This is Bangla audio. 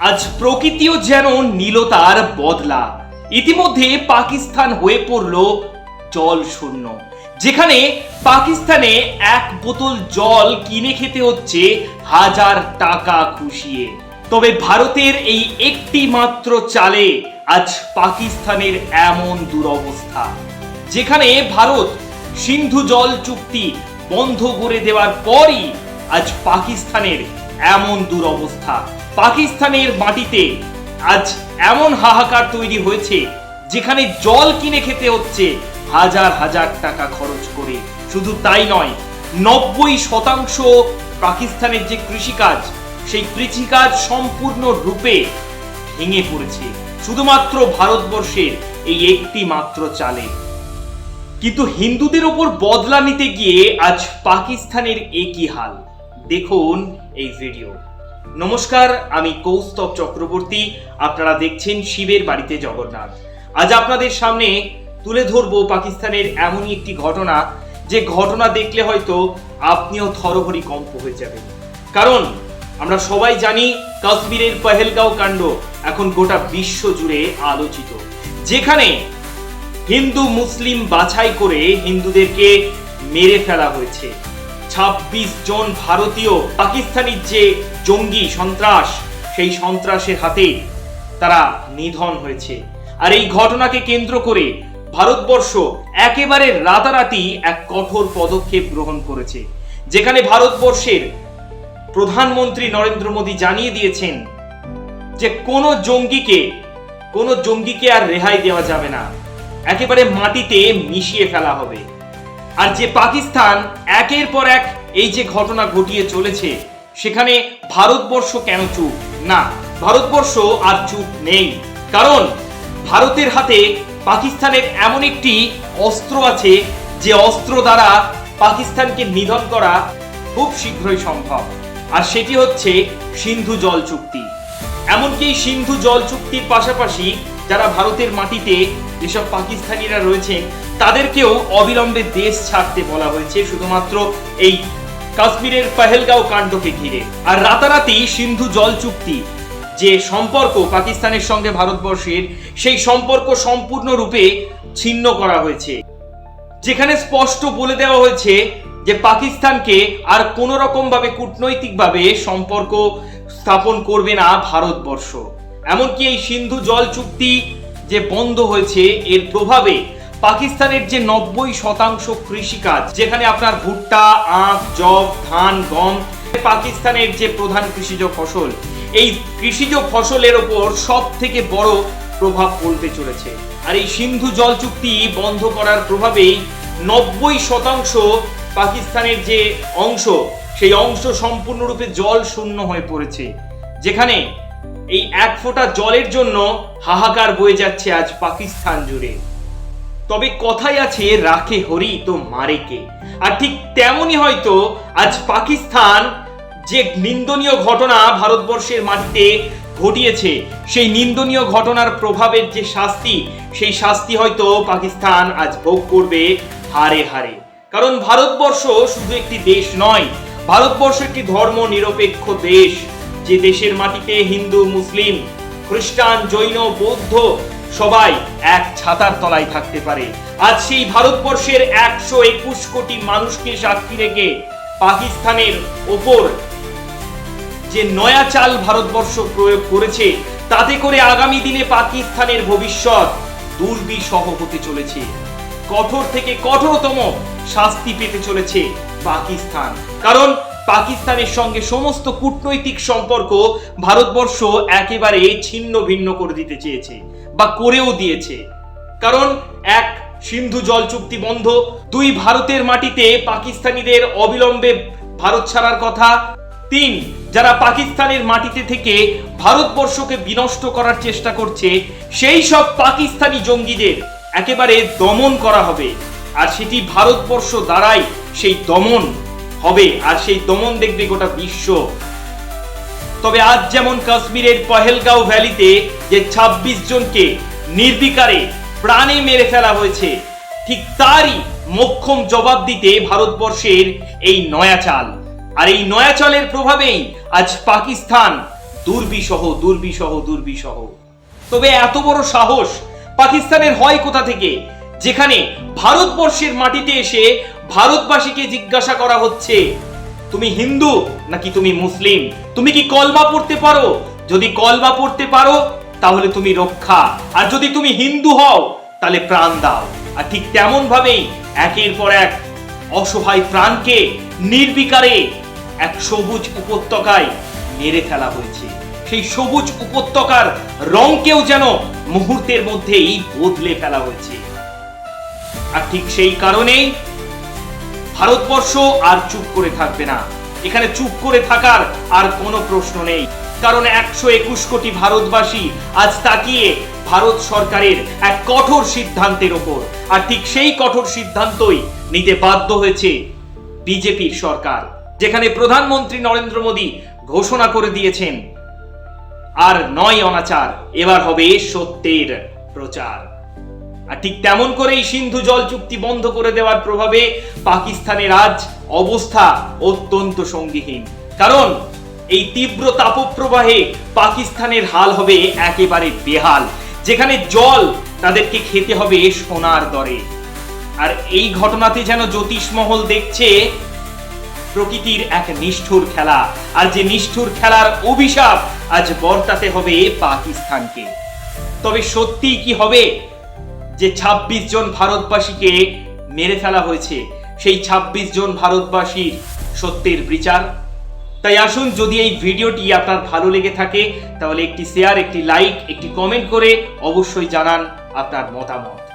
আজ প্রকৃতিও যেন নীলতার বদলা। ইতিমধ্যে পাকিস্তান হয়ে পড়ল জল শূন্য। যেখানে পাকিস্তানে এক বোতল জল কিনে খেতে হচ্ছে হাজার টাকা খুশিয়ে। তবে ভারতের এই একটি মাত্র চালে আজ পাকিস্তানের এমন দুরবস্থা, যেখানে ভারত সিন্ধু জল চুক্তি বন্ধ করে দেওয়ার পরই আজ পাকিস্তানের এমন দুরবস্থা। পাকিস্তানের মাটিতে। আজ এমন হাহাকার তৈরি হয়েছে, যেখানে জল কিনে খেতে হচ্ছে হাজার হাজার টাকা খরচ করে। শুধু তাই নয়, নব্বই শতাংশ পাকিস্তানের যে কৃষিকাজ, সেই কৃষিকাজ সম্পূর্ণ রূপে ভেঙে পড়েছে। শুধুমাত্র ভারতবর্ষের এই একটি মাত্র চালে। কিন্তু হিন্দুদের ওপর বদলা নিতে গিয়ে আজ পাকিস্তানের একই হাল। দেখুন এই ভিডিও। নমস্কার, আমি কৌস্তব চক্রবর্তী। আপনারা দেখছেন শিবের বাড়িতে জগন্নাথ। আজ আপনাদের সামনে তুলে ধরবো পাকিস্তানের এমনই একটি ঘটনা, যে ঘটনা দেখলে হয়তো আপনিও থরহরি কম্প হয়ে যাবেন। কারণ, আমরা সবাই জানি কাশ্মীরের পহেলগাঁও কাণ্ড এখন গোটা বিশ্ব জুড়ে আলোচিত। যেখানে হিন্দু মুসলিম বাছাই করে হিন্দুদেরকে মেরে ফেলা হয়েছে। ছাব্বিশ জন ভারতীয় পাকিস্তানির যে জঙ্গি সন্ত্রাস, সেই সন্ত্রাসের হাতে তারা নিধন হয়েছে। আর এই ঘটনাকে কেন্দ্র করে ভারতবর্ষ একেবারে রাতারাতি এক কঠোর পদক্ষেপ গ্রহণ করেছে, যেখানে ভারতবর্ষের প্রধানমন্ত্রী নরেন্দ্র মোদী জানিয়ে দিয়েছেন যে কোনো জঙ্গিকে কোনো জঙ্গিকে আর রেহাই দেওয়া যাবে না। একেবারে মাটিতে মিশিয়ে ফেলা হবে। আর যে পাকিস্তান একের পর এক এই যে ঘটনা ঘটিয়ে চলেছে, সেখানে ভারতবর্ষ কেন চুপ? না, ভারতবর্ষ আর চুপ নেই। কারণ ভারতের হাতে পাকিস্তানের এমন একটি অস্ত্র আছে, যে অস্ত্র দ্বারা পাকিস্তানকে নিধন করা খুব শীঘ্রই সম্ভব। আর সেটি হচ্ছে সিন্ধু জল চুক্তি। এমনকি সিন্ধু জল চুক্তির পাশাপাশি যারা ভারতের মাটিতে যেসব পাকিস্তানিরা রয়েছেন তাদেরকেও অবিলম্বে দেশ ছাড়তে বলা হয়েছে, শুধুমাত্র এই কাশ্মীরের পহেলগাঁও কাণ্ডকে ঘিরে। আর রাতারাতি সিন্ধু জল চুক্তি, যে সম্পর্ক পাকিস্তানের সঙ্গে ভারতবর্ষের, সেই সম্পর্ক সম্পূর্ণরূপে ছিন্ন করা হয়েছে। যেখানে স্পষ্ট বলে দেওয়া হয়েছে যে পাকিস্তানকে আর কোন রকম ভাবে কূটনৈতিকভাবে সম্পর্ক স্থাপন করবে না ভারতবর্ষ। এমনকি এই সিন্ধু জল চুক্তি যে বন্ধ হয়েছে, এর প্রভাবে পাকিস্তানের যে নব্বই শতাংশ কৃষিকাজ, যেখানে আপনার ভুট্টা, আখ জব ধান, গম পাকিস্তানের যে প্রধান কৃষিজ ফসল, এই কৃষিজ ফসলের ওপর সব থেকে বড় প্রভাব পড়তে চলেছে। আর এই সিন্ধু জল চুক্তি বন্ধ করার প্রভাবেই নব্বই শতাংশ পাকিস্তানের যে অংশ, সেই অংশ সম্পূর্ণরূপে জল শূন্য হয়ে পড়েছে, যেখানে এই এক ফোঁটা জলের জন্য হাহাকার বয়ে যাচ্ছে আজ পাকিস্তান জুড়ে। তবে কথাই আছে, রাখে হরি তো মারে কে। আর ঠিক তেমনই হয়তো আজ পাকিস্তান যে নিন্দনীয় ঘটনা ভারতবর্ষের মাটিতে ঘটিয়েছে, সেই নিন্দনীয় ঘটনার প্রভাবের যে শাস্তি, সেই শাস্তি হয়তো পাকিস্তান আজ ভোগ করবে হারে হারে। কারণ ভারতবর্ষ শুধু একটি দেশ নয়, ভারতবর্ষ একটি ধর্ম নিরপেক্ষ দেশ। যে দেশের মাটিতে হিন্দু, মুসলিম, খ্রিস্টান, জৈন, বৌদ্ধ সবাই এক ছাতার তলায় থাকতে পারে। আজ সেই ভারতবর্ষের একশো একুশ কোটি মানুষকে সাক্ষী রেখে পাকিস্তানের ওপর যে নয়া চাল ভারতবর্ষ প্রয়োগ করেছে, তাতে করে আগামী দিনে পাকিস্তানের ভবিষ্যৎ দুর্বিষহ হতে চলেছে। কঠোর থেকে কঠোরতম শাস্তি পেতে চলেছে পাকিস্তান। কারণ পাকিস্তানের সঙ্গে সমস্ত কূটনৈতিক সম্পর্ক ভারতবর্ষ একেবারে ছিন্ন ভিন্ন করে দিতে চেয়েছে বা করেও দিয়েছে। কারণ এক, সিন্ধু জল চুক্তি বন্ধ, দুই, ভারতের মাটিতে পাকিস্তানিদের অবিলম্বে ভারত ছাড়ার কথা, তিন, যারা পাকিস্তানের মাটিতে থেকে ভারতবর্ষকে বিনষ্ট করার চেষ্টা করছে, সেই সব পাকিস্তানি জঙ্গিদের একেবারে দমন করা হবে। আর সেটি ভারতবর্ষ দ্বারাই সেই দমন হবে, আর সেই দমন দেখবে গোটা বিশ্ব। তবে আজ যেমন কাশ্মীরের পহেলগাঁও ভ্যালিতে যে ২৬ জনকে নির্বিকারে প্রাণে মেরে ফেলা হয়েছে, ঠিক তারই মোক্ষম জবাব দিতে ভারতবর্ষের এই নয়া চাল আর এই নয়া চালের প্রভাবেই আজ পাকিস্তান দুর্বিসহ দুর্বিসহ দুর্বিসহ তবে এত বড় সাহস পাকিস্তানের হয় কোথা থেকে? যেখানে ভারতবর্ষের মাটিতে এসে ভারতবাসীকে জিজ্ঞাসা করা হচ্ছে, তুমি হিন্দু নাকি তুমি মুসলিম? তুমি কি কলমা পড়তে পারো? যদি কলমা পড়তে পারো, তাহলে তুমি রক্ষা। আর যদি তুমি হিন্দু হও, তাহলে প্রাণ দাও। আর ঠিক তেমন ভাবেই একের পর এক অসহায় প্রাণকে নির্বিকারে এক সবুজ উপত্যকায় মেরে ফেলা হয়েছে। সেই সবুজ উপত্যকার রংকেও যেন মুহূর্তের মধ্যেই বদলে ফেলা হয়েছে। আর ঠিক সেই কারণেই ভারতবর্ষ আর চুপ করে থাকবে না। এখানে চুপ করে থাকার আর কোনো প্রশ্ন নেই। কারণ একশো একুশ কোটি ভারতবাসী আজ তাকিয়ে ভারত সরকারের এক কঠোর সিদ্ধান্তের ওপর। আর ঠিক সেই কঠোর সিদ্ধান্তই নিতে বাধ্য হয়েছে বিজেপির সরকার, যেখানে প্রধানমন্ত্রী নরেন্দ্র মোদী ঘোষণা করে দিয়েছেন, আর নয় অনাচার, এবার হবে সত্যের প্রচার। আর ঠিক তেমন করেই সিন্ধু জল চুক্তি বন্ধ করে দেওয়ার প্রভাবে পাকিস্তানের আজ অবস্থা অত্যন্ত সঙ্গীহীন। কারণ এই তীব্র তাপপ্রবাহে পাকিস্তানের হাল হবে একেবারে বেহাল, যেখানে জল তাদেরকে খেতে হবে সোনার দরে। আর এই ঘটনাতে যেন জ্যোতিষমহল দেখছে প্রকৃতির এক নিষ্ঠুর খেলা, আর যে নিষ্ঠুর খেলার অভিশাপ আজ বর্তাতে হবে পাকিস্তানকে। তবে সত্যি কি হবে? যে ২৬ জন ভারতবাসীকে মেরে ফেলা হয়েছে, সেই ২৬ জন ভারতবাসীর সত্যের বিচার। তাই আসুন, যদি এই ভিডিওটি আপনার ভালো লেগে থাকে, তাহলে একটি শেয়ার একটি লাইক একটি কমেন্ট করে অবশ্যই জানান আপনার মতামত।